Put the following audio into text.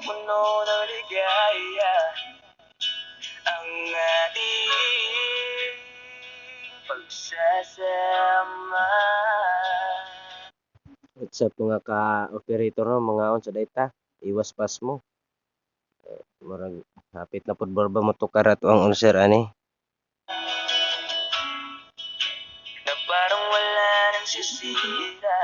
puno ng ligaya Ang ating pagsasama What's up mga ka-operator no, mga on sa data, iwas pas mo. Eh, Murag hapit na pud barba mo to karat ang unser ani. Na parang wala nang sisiya